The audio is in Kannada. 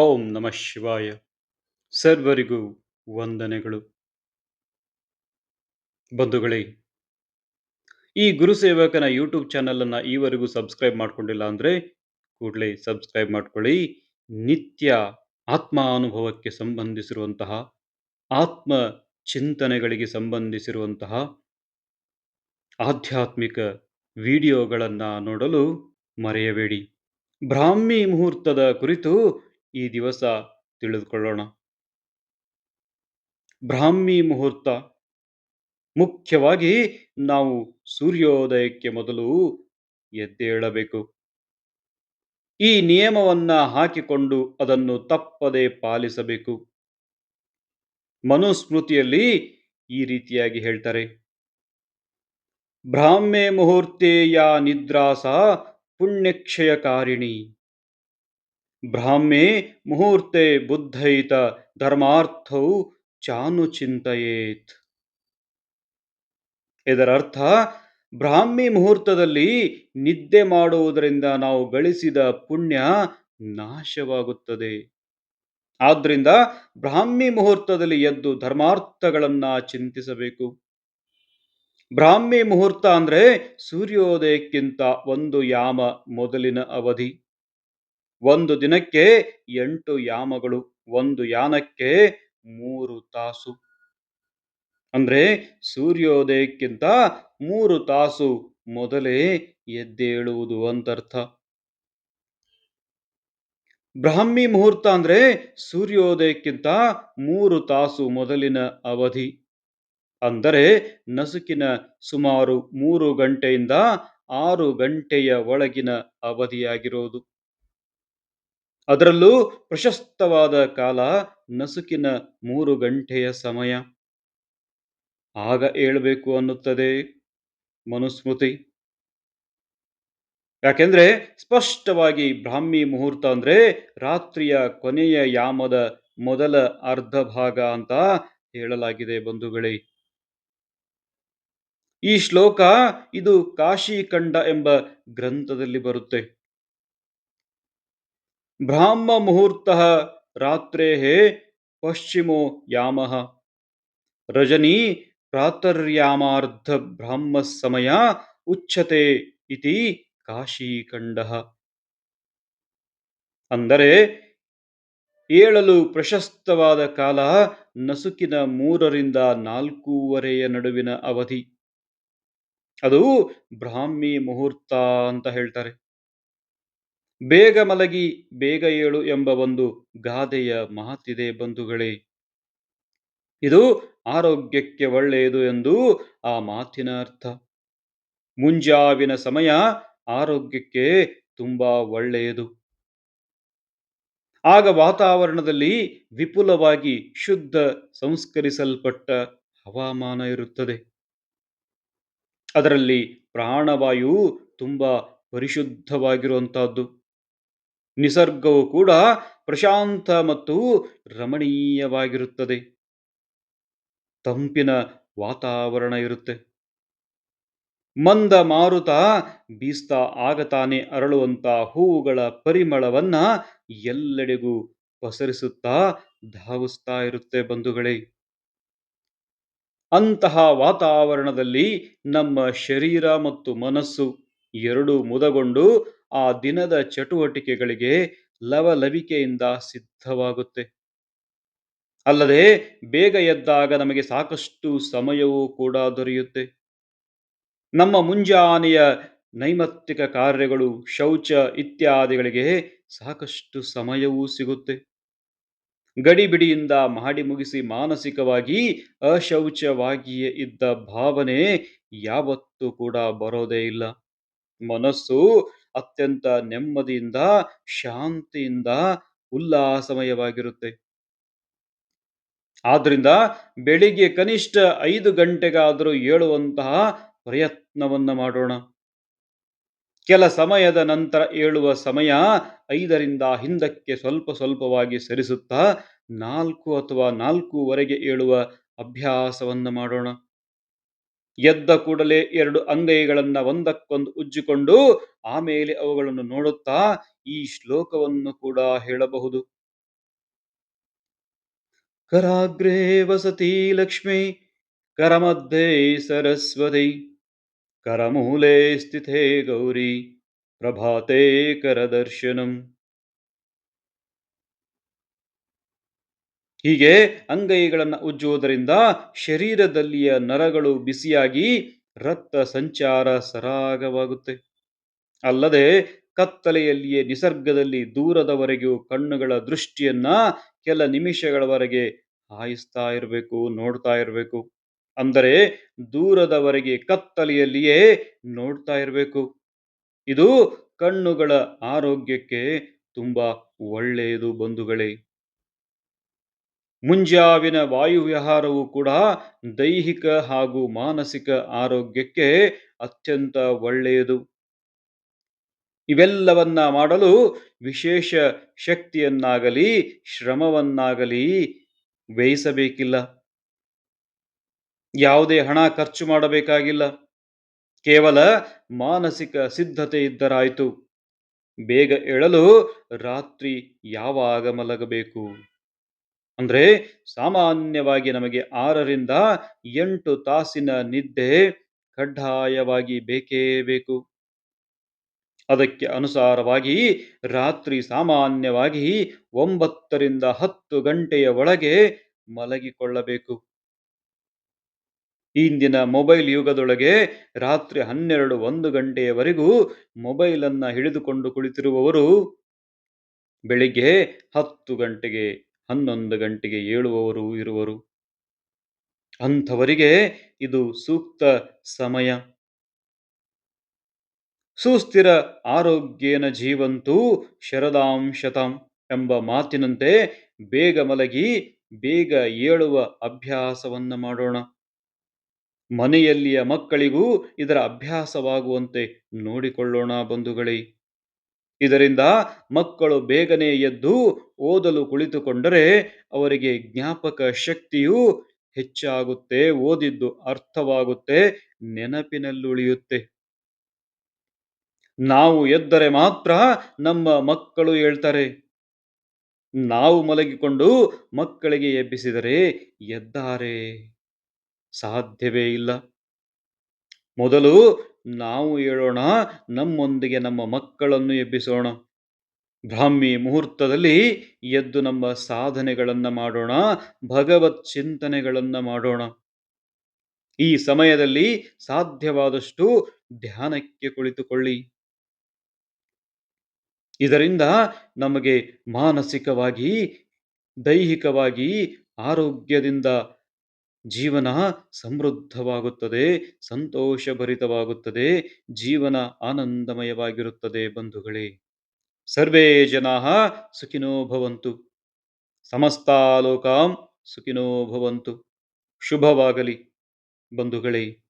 ಓಂ ನಮಃ ಶಿವಾಯ. ಸರ್ವರಿಗೂ ವಂದನೆಗಳು. ಬಂಧುಗಳೇ, ಈ ಗುರುಸೇವಕನ ಯೂಟ್ಯೂಬ್ ಚಾನಲನ್ನು ಈವರೆಗೂ ಸಬ್ಸ್ಕ್ರೈಬ್ ಮಾಡ್ಕೊಂಡಿಲ್ಲ ಅಂದರೆ ಕೂಡಲೇ ಸಬ್ಸ್ಕ್ರೈಬ್ ಮಾಡ್ಕೊಳ್ಳಿ. ನಿತ್ಯ ಆತ್ಮ ಅನುಭವಕ್ಕೆ ಸಂಬಂಧಿಸಿರುವಂತಹ, ಆತ್ಮ ಚಿಂತನೆಗಳಿಗೆ ಸಂಬಂಧಿಸಿರುವಂತಹ ಆಧ್ಯಾತ್ಮಿಕ ವಿಡಿಯೋಗಳನ್ನು ನೋಡಲು ಮರೆಯಬೇಡಿ. ಬ್ರಾಹ್ಮಿ ಮುಹೂರ್ತದ ಕುರಿತು ಈ ದಿವಸ ತಿಳಿದುಕೊಳ್ಳೋಣ. ಬ್ರಾಹ್ಮಿ ಮುಹೂರ್ತ. ಮುಖ್ಯವಾಗಿ ನಾವು ಸೂರ್ಯೋದಯಕ್ಕೆ ಮೊದಲು ಎದ್ದೇಳಬೇಕು ಈ ನಿಯಮವನ್ನ ಹಾಕಿಕೊಂಡು ಅದನ್ನು ತಪ್ಪದೆ ಪಾಲಿಸಬೇಕು. ಮನುಸ್ಮೃತಿಯಲ್ಲಿ ಈ ರೀತಿಯಾಗಿ ಹೇಳ್ತಾರೆ. ಬ್ರಾಹ್ಮೆ ಮುಹೂರ್ತೆಯ ನಿದ್ರಾಸ ಪುಣ್ಯಕ್ಷಯಕಾರಿಣಿ. ಬ್ರಾಹ್ಮೆ ಮುಹೂರ್ತೆ ಬುದ್ಧೈತ ಧರ್ಮಾರ್ಥೌ ಚಾನು ಚಿಂತೆಯೇತ್. ಇದರರ್ಥ, ಬ್ರಾಹ್ಮಿ ಮುಹೂರ್ತದಲ್ಲಿ ನಿದ್ದೆ ಮಾಡುವುದರಿಂದ ನಾವು ಗಳಿಸಿದ ಪುಣ್ಯ ನಾಶವಾಗುತ್ತದೆ. ಆದ್ದರಿಂದ ಬ್ರಾಹ್ಮಿ ಮುಹೂರ್ತದಲ್ಲಿ ಎದ್ದು ಧರ್ಮಾರ್ಥಗಳನ್ನ ಚಿಂತಿಸಬೇಕು. ಬ್ರಾಹ್ಮಿ ಮುಹೂರ್ತ ಅಂದ್ರೆ ಸೂರ್ಯೋದಯಕ್ಕಿಂತ ಒಂದು ಯಾಮ ಮೊದಲಿನ ಅವಧಿ. ಒಂದು ದಿನಕ್ಕೆ ಎಂಟು ಯಾಮಗಳು, ಒಂದು ಯಾನಕ್ಕೆ ಮೂರು ತಾಸು. ಅಂದ್ರೆ ಸೂರ್ಯೋದಯಕ್ಕಿಂತ ಮೂರು ತಾಸು ಮೊದಲೇ ಎದ್ದೇಳುವುದು ಅಂತರ್ಥ. ಬ್ರಾಹ್ಮಿ ಮುಹೂರ್ತ ಅಂದ್ರೆ ಸೂರ್ಯೋದಯಕ್ಕಿಂತ ಮೂರು ತಾಸು ಮೊದಲಿನ ಅವಧಿ. ಅಂದರೆ ನಸುಕಿನ ಸುಮಾರು ಮೂರು ಗಂಟೆಯಿಂದ ಆರು ಗಂಟೆಯ ಒಳಗಿನ ಅವಧಿಯಾಗಿರೋದು. ಅದರಲ್ಲೂ ಪ್ರಶಸ್ತವಾದ ಕಾಲ ನಸುಕಿನ ಮೂರು ಗಂಟೆಯ ಸಮಯ. ಆಗ ಏಳಬೇಕು ಅನ್ನುತ್ತದೆ ಮನುಸ್ಮೃತಿ. ಯಾಕೆಂದ್ರೆ ಸ್ಪಷ್ಟವಾಗಿ ಬ್ರಾಹ್ಮಿ ಮುಹೂರ್ತ ಅಂದ್ರೆ ರಾತ್ರಿಯ ಕೊನೆಯ ಯಾಮದ ಮೊದಲ ಅರ್ಧ ಭಾಗ ಅಂತ ಹೇಳಲಾಗಿದೆ ಬಂಧುಗಳೇ. ಈ ಶ್ಲೋಕ ಇದು ಕಾಶಿ ಕಂಡ ಎಂಬ ಗ್ರಂಥದಲ್ಲಿ ಬರುತ್ತೆ. ಬ್ರಾಹ್ಮ ಮುಹೂರ್ತ ರಾತ್ರೇ ಪಶ್ಚಿಮೋ ಯಾಮ. ರಜನಿ ಪ್ರಾತರ್ಯಾಮಾರ್ಧ ಬ್ರಾಹ್ಮ ಸಮಯ ಉಚ್ಚತೆ ಇತಿ ಕಾಶೀಖಂಡ. ಅಂದರೆ ಏಳಲು ಪ್ರಶಸ್ತವಾದ ಕಾಲ ನಸುಕಿನ ಮೂರರಿಂದ ನಾಲ್ಕೂವರೆಯ ನಡುವಿನ ಅವಧಿ. ಅದು ಬ್ರಾಹ್ಮಿ ಮುಹೂರ್ತ ಅಂತ ಹೇಳ್ತಾರೆ. ಬೇಗ ಮಲಗಿ, ಬೇಗ ಏಳು ಎಂಬ ಒಂದು ಗಾದೆಯ ಮಾತಿದೆ ಬಂಧುಗಳೇ. ಇದು ಆರೋಗ್ಯಕ್ಕೆ ಒಳ್ಳೆಯದು ಎಂದು ಆ ಮಾತಿನ ಅರ್ಥ. ಮುಂಜಾವಿನ ಸಮಯ ಆರೋಗ್ಯಕ್ಕೆ ತುಂಬಾ ಒಳ್ಳೆಯದು. ಆಗ ವಾತಾವರಣದಲ್ಲಿ ವಿಪುಲವಾಗಿ ಶುದ್ಧ ಸಂಸ್ಕರಿಸಲ್ಪಟ್ಟ ಹವಾಮಾನ ಇರುತ್ತದೆ. ಅದರಲ್ಲಿ ಪ್ರಾಣವಾಯು ತುಂಬಾ ಪರಿಶುದ್ಧವಾಗಿರುವಂತಹದ್ದು. ನಿಸರ್ಗವು ಕೂಡ ಪ್ರಶಾಂತ ಮತ್ತು ರಮಣೀಯವಾಗಿರುತ್ತದೆ. ತಂಪಿನ ವಾತಾವರಣ ಇರುತ್ತೆ. ಮಂದ ಮಾರುತ ಬೀಸ್ತಾ ಆಗತಾನೆ ಅರಳುವಂತ ಹೂವುಗಳ ಪರಿಮಳವನ್ನ ಎಲ್ಲೆಡೆಗೂ ಪಸರಿಸುತ್ತಾ ಧಾವಿಸ್ತಾ ಇರುತ್ತೆ ಬಂಧುಗಳೇ. ಅಂತಹ ವಾತಾವರಣದಲ್ಲಿ ನಮ್ಮ ಶರೀರ ಮತ್ತು ಮನಸ್ಸು ಎರಡೂ ಮುದಗೊಂಡು ಆ ದಿನದ ಚಟುವಟಿಕೆಗಳಿಗೆ ಲವಲವಿಕೆಯಿಂದ ಸಿದ್ಧವಾಗುತ್ತೆ. ಅಲ್ಲದೆ ಬೇಗ ಎದ್ದಾಗ ನಮಗೆ ಸಾಕಷ್ಟು ಸಮಯವೂ ಕೂಡ ದೊರೆಯುತ್ತೆ. ನಮ್ಮ ಮುಂಜಾನೆಯ ನೈಮತ್ತಿಕ ಕಾರ್ಯಗಳು, ಶೌಚ ಇತ್ಯಾದಿಗಳಿಗೆ ಸಾಕಷ್ಟು ಸಮಯವೂ ಸಿಗುತ್ತೆ. ಗಡಿಬಿಡಿಯಿಂದ ಮಾಡಿ ಮುಗಿಸಿ ಮಾನಸಿಕವಾಗಿ ಅಶೌಚವಾಗಿಯೇ ಇದ್ದ ಭಾವನೆ ಯಾವತ್ತೂ ಕೂಡ ಬರೋದೇ ಇಲ್ಲ. ಮನಸ್ಸು ಅತ್ಯಂತ ನೆಮ್ಮದಿಯಿಂದ, ಶಾಂತಿಯಿಂದ, ಉಲ್ಲಾಸಮಯವಾಗಿರುತ್ತೆ. ಆದ್ರಿಂದ ಬೆಳಿಗ್ಗೆ ಕನಿಷ್ಠ ಐದು ಗಂಟೆಗಾದರೂ ಏಳುವಂತಹ ಪ್ರಯತ್ನವನ್ನ ಮಾಡೋಣ. ಕೆಲ ಸಮಯದ ನಂತರ ಏಳುವ ಸಮಯ ಐದರಿಂದ ಹಿಂದಕ್ಕೆ ಸ್ವಲ್ಪ ಸ್ವಲ್ಪವಾಗಿ ಸರಿಸುತ್ತಾ ನಾಲ್ಕು ಅಥವಾ ನಾಲ್ಕೂವರೆಗೆ ಏಳುವ ಅಭ್ಯಾಸವನ್ನ ಮಾಡೋಣ. ಎದ್ದ ಕೂಡಲೇ ಎರಡು ಅಂಗೈಗಳನ್ನ ಒಂದಕ್ಕೊಂದು ಉಜ್ಜಿಕೊಂಡು ಆಮೇಲೆ ಅವುಗಳನ್ನು ನೋಡುತ್ತಾ ಈ ಶ್ಲೋಕವನ್ನು ಕೂಡ ಹೇಳಬಹುದು. ಕರಾಗ್ರೇ ವಸತಿ ಲಕ್ಷ್ಮೀ ಕರಮಧ್ಯೆ ಸರಸ್ವತಿ, ಕರಮೂಲೆ ಸ್ಥಿತೇ ಗೌರಿ, ಪ್ರಭಾತೆ ಕರದರ್ಶನಂ. ಹೀಗೆ ಅಂಗೈಗಳನ್ನು ಉಜ್ಜುವುದರಿಂದ ಶರೀರದಲ್ಲಿಯ ನರಗಳು ಬಿಸಿಯಾಗಿ ರಕ್ತ ಸಂಚಾರ ಸರಾಗವಾಗುತ್ತೆ. ಅಲ್ಲದೆ ಕತ್ತಲೆಯಲ್ಲಿಯೇ ನಿಸರ್ಗದಲ್ಲಿ ದೂರದವರೆಗೂ ಕಣ್ಣುಗಳ ದೃಷ್ಟಿಯನ್ನ ಕೆಲ ನಿಮಿಷಗಳವರೆಗೆ ಹಾಯಿಸ್ತಾ ಇರಬೇಕು, ನೋಡ್ತಾ ಇರಬೇಕು. ಅಂದರೆ ದೂರದವರೆಗೆ ಕತ್ತಲೆಯಲ್ಲಿಯೇ ನೋಡ್ತಾ ಇರಬೇಕು. ಇದು ಕಣ್ಣುಗಳ ಆರೋಗ್ಯಕ್ಕೆ ತುಂಬಾ ಒಳ್ಳೆಯದು ಬಂಧುಗಳೇ. ಮುಂಜಾವಿನ ವಾಯುವಿಹಾರವು ಕೂಡ ದೈಹಿಕ ಹಾಗೂ ಮಾನಸಿಕ ಆರೋಗ್ಯಕ್ಕೆ ಅತ್ಯಂತ ಒಳ್ಳೆಯದು. ಇವೆಲ್ಲವನ್ನ ಮಾಡಲು ವಿಶೇಷ ಶಕ್ತಿಯನ್ನಾಗಲಿ, ಶ್ರಮವನ್ನಾಗಲಿ ವ್ಯಯಿಸಬೇಕಿಲ್ಲ. ಯಾವುದೇ ಹಣ ಖರ್ಚು ಮಾಡಬೇಕಾಗಿಲ್ಲ. ಕೇವಲ ಮಾನಸಿಕ ಸಿದ್ಧತೆ ಇದ್ದರಾಯಿತು. ಬೇಗ ಏಳಲು ರಾತ್ರಿ ಯಾವಾಗ ಮಲಗಬೇಕು? ಅಂದ್ರೆ ಸಾಮಾನ್ಯವಾಗಿ ನಮಗೆ ಆರರಿಂದ ಎಂಟು ತಾಸಿನ ನಿದ್ದೆ ಕಡ್ಡಾಯವಾಗಿ ಬೇಕೇ ಬೇಕು. ಅದಕ್ಕೆ ಅನುಸಾರವಾಗಿ ರಾತ್ರಿ ಸಾಮಾನ್ಯವಾಗಿ ಒಂಬತ್ತರಿಂದ ಹತ್ತು ಗಂಟೆಯ ಒಳಗೆ ಮಲಗಿಕೊಳ್ಳಬೇಕು. ಇಂದಿನ ಮೊಬೈಲ್ ಯುಗದೊಳಗೆ ರಾತ್ರಿ ಹನ್ನೆರಡು ಒಂದು ಗಂಟೆಯವರೆಗೂ ಮೊಬೈಲನ್ನು ಹಿಡಿದುಕೊಂಡು ಕುಳಿತಿರುವವರು ಬೆಳಿಗ್ಗೆ ಹತ್ತು ಗಂಟೆಗೆ ಹನ್ನೊಂದು ಗಂಟೆಗೆ ಏಳುವವರು ಇರುವರು. ಅಂಥವರಿಗೆ ಇದು ಸೂಕ್ತ ಸಮಯ. ಸುಸ್ಥಿರ ಆರೋಗ್ಯನ ಜೀವಂತೂ ಶರದಾಂಶತಾಂ ಎಂಬ ಮಾತಿನಂತೆ ಬೇಗ ಮಲಗಿ ಬೇಗ ಏಳುವ ಅಭ್ಯಾಸವನ್ನ ಮಾಡೋಣ. ಮನೆಯಲ್ಲಿಯ ಮಕ್ಕಳಿಗೂ ಇದರ ಅಭ್ಯಾಸವಾಗುವಂತೆ ನೋಡಿಕೊಳ್ಳೋಣ ಬಂಧುಗಳೇ. ಇದರಿಂದ ಮಕ್ಕಳು ಬೇಗನೆ ಎದ್ದು ಓದಲು ಕುಳಿತುಕೊಂಡರೆ ಅವರಿಗೆ ಜ್ಞಾಪಕ ಶಕ್ತಿಯು ಹೆಚ್ಚಾಗುತ್ತೆ, ಓದಿದ್ದು ಅರ್ಥವಾಗುತ್ತೆ, ನೆನಪಿನಲ್ಲುಳಿಯುತ್ತೆ. ನಾವು ಎದ್ದರೆ ಮಾತ್ರ ನಮ್ಮ ಮಕ್ಕಳು ಹೇಳ್ತಾರೆ, ನಾವು ಮಲಗಿಕೊಂಡು ಮಕ್ಕಳಿಗೆ ಎಬ್ಬಿಸಿದರೆ ಎದ್ದಾರೆ. ಸಾಧ್ಯವೇ ಇಲ್ಲ. ಮೊದಲು ನಾವು ಹೇಳೋಣ, ನಮ್ಮೊಂದಿಗೆ ನಮ್ಮ ಮಕ್ಕಳನ್ನು ಎಬ್ಬಿಸೋಣ. ಬ್ರಾಹ್ಮಿ ಮುಹೂರ್ತದಲ್ಲಿ ಎದ್ದು ನಮ್ಮ ಸಾಧನೆಗಳನ್ನು ಮಾಡೋಣ, ಭಗವತ್ ಚಿಂತನೆಗಳನ್ನು ಮಾಡೋಣ. ಈ ಸಮಯದಲ್ಲಿ ಸಾಧ್ಯವಾದಷ್ಟು ಧ್ಯಾನಕ್ಕೆ ಕುಳಿತುಕೊಳ್ಳಿ. ಇದರಿಂದ ನಮಗೆ ಮಾನಸಿಕವಾಗಿ, ದೈಹಿಕವಾಗಿ, ಆರೋಗ್ಯದಿಂದ ಜೀವನ ಸಮೃದ್ಧವಾಗುತ್ತದೆ, ಸಂತೋಷಭರಿತವಾಗುತ್ತದೆ, ಜೀವನ ಆನಂದಮಯವಾಗಿರುತ್ತದೆ ಬಂಧುಗಳೇ. ಸರ್ವೇ ಜನಾ ಸುಖಿನೋ ಭವಂತು. ಸಮಸ್ತಾಲೋಕಾಂ ಸುಖಿನೋ ಭವಂತು. ಶುಭವಾಗಲಿ ಬಂಧುಗಳೇ.